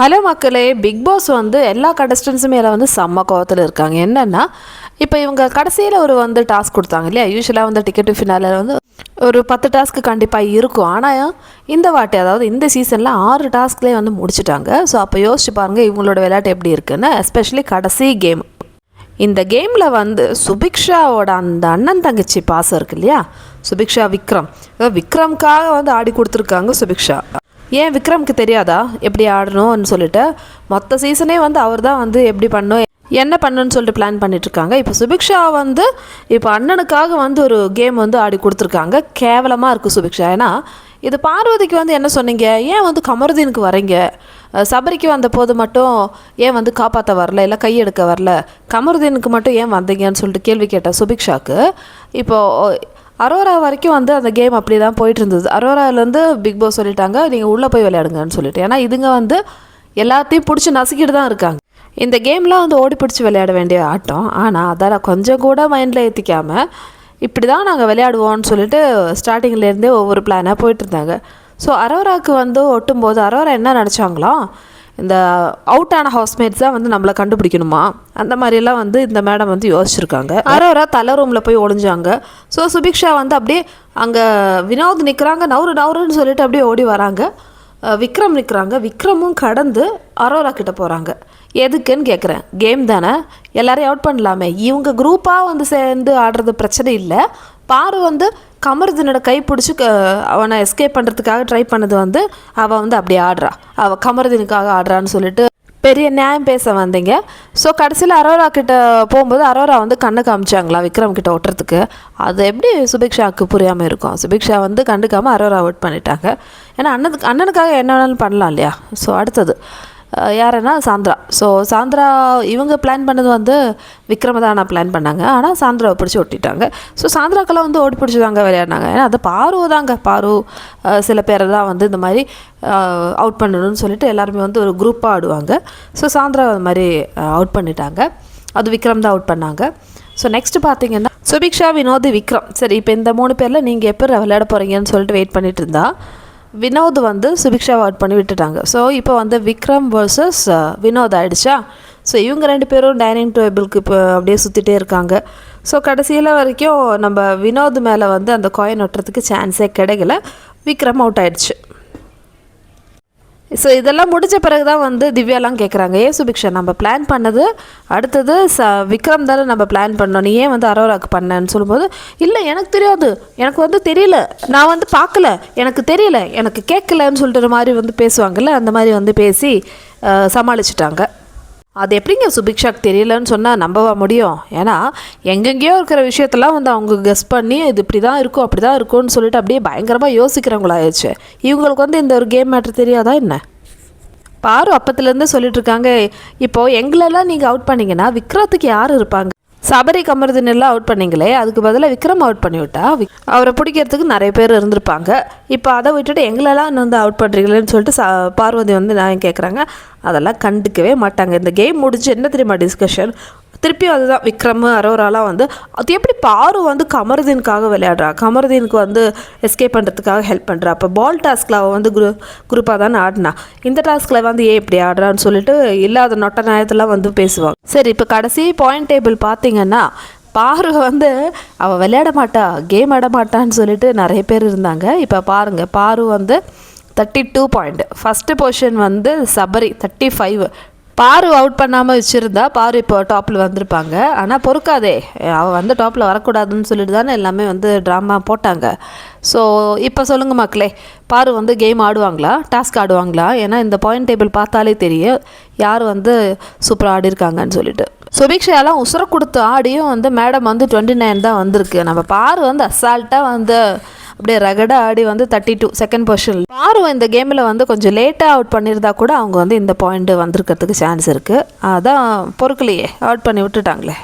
Hello மக்களே big pass வந்து எல்லா கண்டஸ்டன்ஸும் மேலே வந்து செம்ம கோவத்தில் இருக்காங்க. என்னென்னா இப்போ இவங்க கடைசியில் ஒரு வந்து டாஸ்க் கொடுத்தாங்க இல்லையா? யூஸ்வலாக வந்து டிக்கெட்டு ஃபினாலில் வந்து ஒரு பத்து டாஸ்க்கு கண்டிப்பாக இருக்கும். ஆனால் இந்த வாட்டி அதாவது இந்த சீசனில் ஆறு டாஸ்க்லேயே வந்து முடிச்சுட்டாங்க. ஸோ அப்போ யோசிச்சு பாருங்கள் இவங்களோட விளையாட்டு எப்படி இருக்குன்னு எஸ்பெஷலி கடைசி கேம் இந்த கேமில் வந்து சுபிக்ஷாவோட அந்த அண்ணன் தங்கச்சி பாசம் இருக்கு இல்லையா? சுபிக்ஷா விக்ரம். விக்ரம்காக வந்து ஆடி கொடுத்துருக்காங்க சுபிக்ஷா. ஏன் விக்ரம்க்கு தெரியாதா? எப்படி ஆடணும்னு சொல்லிட்டு மொத்த சீசனே வந்து அவர் தான் வந்து எப்படி பண்ணும் என்ன பண்ணுன்னு சொல்லிட்டு பிளான் பண்ணிட்டுருக்காங்க. இப்போ சுபிக்ஷா வந்து இப்போ அண்ணனுக்காக வந்து ஒரு கேம் வந்து ஆடி கொடுத்துருக்காங்க. கேவலமாக இருக்குது சுபிக்ஷா. ஏன்னா இது பார்வதிக்கு வந்து என்ன சொன்னீங்க? ஏன் வந்து கமருதீனுக்கு வரீங்க? சபரிக்கு வந்த போது மட்டும் ஏன் வந்து காப்பாற்ற வரல? இல்லை கையெடுக்க வரல? கமருதீனுக்கு மட்டும் ஏன் வந்தீங்கன்னு சொல்லிட்டு கேள்வி கேட்டேன் சுபிக்ஷாக்கு. இப்போது அரோரா வரைக்கும் வந்து அந்த கேம் அப்படி தான் போயிட்டு இருந்தது அரோராலேருந்து பிக் பாஸ் சொல்லிட்டாங்க நீங்கள் உள்ளே போய் விளையாடுங்கன்னு சொல்லிட்டு. ஏன்னா இதுங்க வந்து எல்லாத்தையும் பிடிச்சி நசுக்கிட்டு தான் இருக்காங்க. இந்த கேம்லாம் வந்து ஓடி பிடிச்சி விளையாட வேண்டிய ஆட்டம். ஆனால் அதெல்லாம் கொஞ்சம் கூட மைண்டில் ஏற்றிக்காமல் இப்படி தான் நாங்கள் விளையாடுவோம்னு சொல்லிட்டு ஸ்டார்டிங்லேருந்தே ஒவ்வொரு பிளானாக போயிட்டு இருந்தாங்க ஸோ அரோராவுக்கு வந்து ஒட்டும்போது அரோரா என்ன நினச்சாங்களோ இந்த அவுட்டான ஆன ஹவுஸ்மேட்ஸ் தான் வந்து நம்மளை கண்டுபிடிக்கணுமா? அந்த மாதிரிலாம் வந்து இந்த மேடம் வந்து யோசிச்சிருக்காங்க. அரோரா தலை ரூமில் போய் ஒளிஞ்சாங்க. ஸோ சுபிக்ஷா வந்து அப்படியே அங்கே வினோத் நிற்கிறாங்க நவுறு நவுறுன்னு சொல்லிட்டு அப்படியே ஓடி வராங்க. விக்ரம் நிற்கிறாங்க விக்ரமும் கடந்து அரோரா கிட்ட போகிறாங்க எதுக்குன்னு கேட்குறேன் கேம் தானே? எல்லாரையும் அவுட் பண்ணலாமே. இவங்க குரூப்பாக வந்து சேர்ந்து ஆடுறது பிரச்சனை இல்லை. பாரு வந்து கமருதனோட கை பிடிச்சி க- அவனை எஸ்கேப் பண்ணுறதுக்காக ட்ரை பண்ணது வந்து அவள் வந்து அப்படி ஆடுறா. அவள் கமருதனுக்காக ஆடுறான்னு சொல்லிட்டு பெரிய நியாயம் பேச வந்தீங்க. ஸோ கடைசியில் அரோரா கிட்ட போகும்போது அரோரா வந்து கண்ணு காமிச்சாங்களா விக்ரம் கிட்ட ஒட்டுறதுக்கு அது எப்படி சுபிக்ஷாவுக்கு புரியாமல் இருக்கும்? சுபிக்ஷா வந்து கண்டுக்காமல் அரோரா அவுட் பண்ணிட்டாங்க. ஏன்னா அண்ணனுக்கு அண்ணனுக்காக என்ன வேணாலும் பண்ணலாம் இல்லையா? ஸோ அடுத்தது. யாருன்னா சாந்திரா. ஸோ சாந்திரா இவங்க பிளான் பண்ணது வந்து விக்ரம தான் பிளான் பண்ணாங்க. ஆனால் சாந்திராவை பிடிச்சி ஒட்டிட்டாங்க. ஸோ சாந்திராக்கெல்லாம் வந்து ஓடி பிடிச்சி தாங்க விளையாடினாங்க. ஏன்னா அது பாரு தாங்க. பாரு சில பேரை தான் வந்து இந்த மாதிரி அவுட் பண்ணணும்னு சொல்லிட்டு எல்லாருமே வந்து ஒரு குரூப்பாக ஆடுவாங்க. ஸோ சாந்திரா அது மாதிரி அவுட் பண்ணிட்டாங்க. அது விக்ரம் தான் அவுட் பண்ணாங்க. ஸோ நெக்ஸ்ட் பார்த்தீங்கன்னா சுபிக்ஷா வினோத் விக்ரம். சரி இப்போ இந்த மூணு பேரில் நீங்கள் எப்போ விளையாட போகிறீங்கன்னு சொல்லிட்டு வெயிட் பண்ணிட்டு இருந்தா. வினோத் வந்து சுபிக்ஷாவை அவுட் பண்ணி விட்டுட்டாங்க. ஸோ இப்போ வந்து விக்ரம் வர்சஸ் வினோத் ஆயிடுச்சா? ஸோ இவங்க ரெண்டு பேரும் டைனிங் டேபிளுக்கு இப்போ அப்படியே சுற்றிட்டே இருக்காங்க. ஸோ கடைசியில் வரைக்கும் நம்ம வினோத் மேலே வந்து அந்த காயின் ஒட்டுறதுக்கு சான்ஸே கிடைக்கல. விக்ரம் அவுட் ஆயிடுச்சு. ஸோ இதெல்லாம் முடிஞ்ச பிறகு தான் வந்து திவ்யாலாம் கேட்குறாங்க ஏ சுபிக்ஷா நம்ம பிளான் பண்ணது அடுத்தது ச விக்ரம் தானே நம்ம பிளான் பண்ணோம். நீ ஏன் வந்து அரோராக்கு பண்ணேன்னு சொல்லும்போது இல்லை எனக்கு தெரியாது. எனக்கு வந்து தெரியல. நான் வந்து பார்க்கல. எனக்கு தெரியல. எனக்கு கேட்கலன்னு சொல்லிட்டு ஒரு மாதிரி வந்து பேசுவாங்கல்ல? அந்த மாதிரி வந்து பேசி சமாளிச்சிட்டாங்க. அது எப்படிங்க சுபிக்ஷாக்கு தெரியலன்னு சொன்னால் நம்பவா முடியும்? ஏன்னா எங்கெங்கேயோ இருக்கிற விஷயத்தெல்லாம் வந்து அவங்க கெஸ் பண்ணி இது இப்படி தான் இருக்கும் அப்படி தான் இருக்கும்னு சொல்லிட்டு அப்படியே பயங்கரமாக யோசிக்கிறவங்களாயிடுச்சு இவங்களுக்கு வந்து இந்த ஒரு கேம் மேட்ரு தெரியாதா என்ன? பாரு அப்பத்துலேருந்து சொல்லிட்டு இருக்காங்க. இப்போது எங்களெல்லாம் நீங்கள் அவுட் பண்ணிங்கன்னா விக்ரத்துக்கு யார் இருப்பாங்க? சபரி கமருதன் எல்லாம் அவுட் பண்ணீங்களே அதுக்கு பதிலாக விக்ரம் அவுட் பண்ணிவிட்டா? அவரை பிடிக்கிறதுக்கு நிறைய பேர் இருந்திருப்பாங்க. இப்போ அதை விட்டுட்டு எங்களெல்லாம் வந்து அவுட் பண்ணுறீங்களேன்னு சொல்லிட்டு ச பார்வதி வந்து நான் கேட்குறாங்க அதெல்லாம் கண்டுக்கவே மாட்டாங்க. இந்த கேம் முடிஞ்சு என்ன தெரியுமா டிஸ்கஷன் திருப்பியும் அதுதான் விக்ரம் அரோராலாம் வந்து அது எப்படி பாரு வந்து கமருதீனுக்காக விளையாடுறா? கமருதீனுக்கு வந்து எஸ்கேப் பண்ணுறதுக்காக ஹெல்ப் பண்ணுறா அப்போ பால் டாஸ்கில் அவள் வந்து குரு குரூப்பாக தானே ஆடினா. இந்த டாஸ்கில் வந்து ஏன் இப்படி ஆடுறான்னு சொல்லிட்டு இல்லாத நொட்ட நியாயத்தெல்லாம் வந்து பேசுவாங்க. சரி இப்போ கடைசி பாயிண்ட் டேபிள் பார்த்தீங்கன்னா பாரு வந்து அவள் விளையாட மாட்டா கேம் ஆட மாட்டான்னு சொல்லிட்டு நிறைய பேர் இருந்தாங்க. இப்போ பாருங்கள் பாரு வந்து thirty two point first position வந்து சபரி தேர்ட்டி ஃபைவ் பாரு அவுட் பண்ணாமல் வச்சுருந்தா பாரு இப்போ டாப்பில் வந்திருப்பாங்க. ஆனால் பொறுக்காதே. அவள் வந்து டாப்பில் வரக்கூடாதுன்னு சொல்லிட்டு தானே எல்லாமே வந்து ட்ராமா போட்டாங்க. ஸோ இப்போ சொல்லுங்கள் மக்களே பாரு வந்து கேம் ஆடுவாங்களா? டாஸ்க் ஆடுவாங்களா? ஏன்னா இந்த பாயிண்ட் டேபிள் பார்த்தாலே தெரியும் யார் வந்து சூப்பராக ஆடிருக்காங்கன்னு சொல்லிட்டு. சுபிக்ஷாலாம் உசுர கொடுத்து ஆடியும் வந்து மேடம் வந்து டுவெண்ட்டி நைன் தான் வந்திருக்கு. நம்ம பாரு வந்து அசால்ட்டாக வந்து அப்படியே ரகடா ஆடி வந்து தேர்ட்டி டூ செகண்ட் பொசிஷன் பாரு இந்த கேமில் வந்து கொஞ்சம் லேட்டாக அவுட் பண்ணியிருந்தா கூட அவங்க வந்து இந்த பாயிண்ட் வந்திருக்கிறதுக்கு சான்ஸ் இருக்குது அதான் பொறுக்கலையே அவுட் பண்ணி விட்டுட்டாங்களே.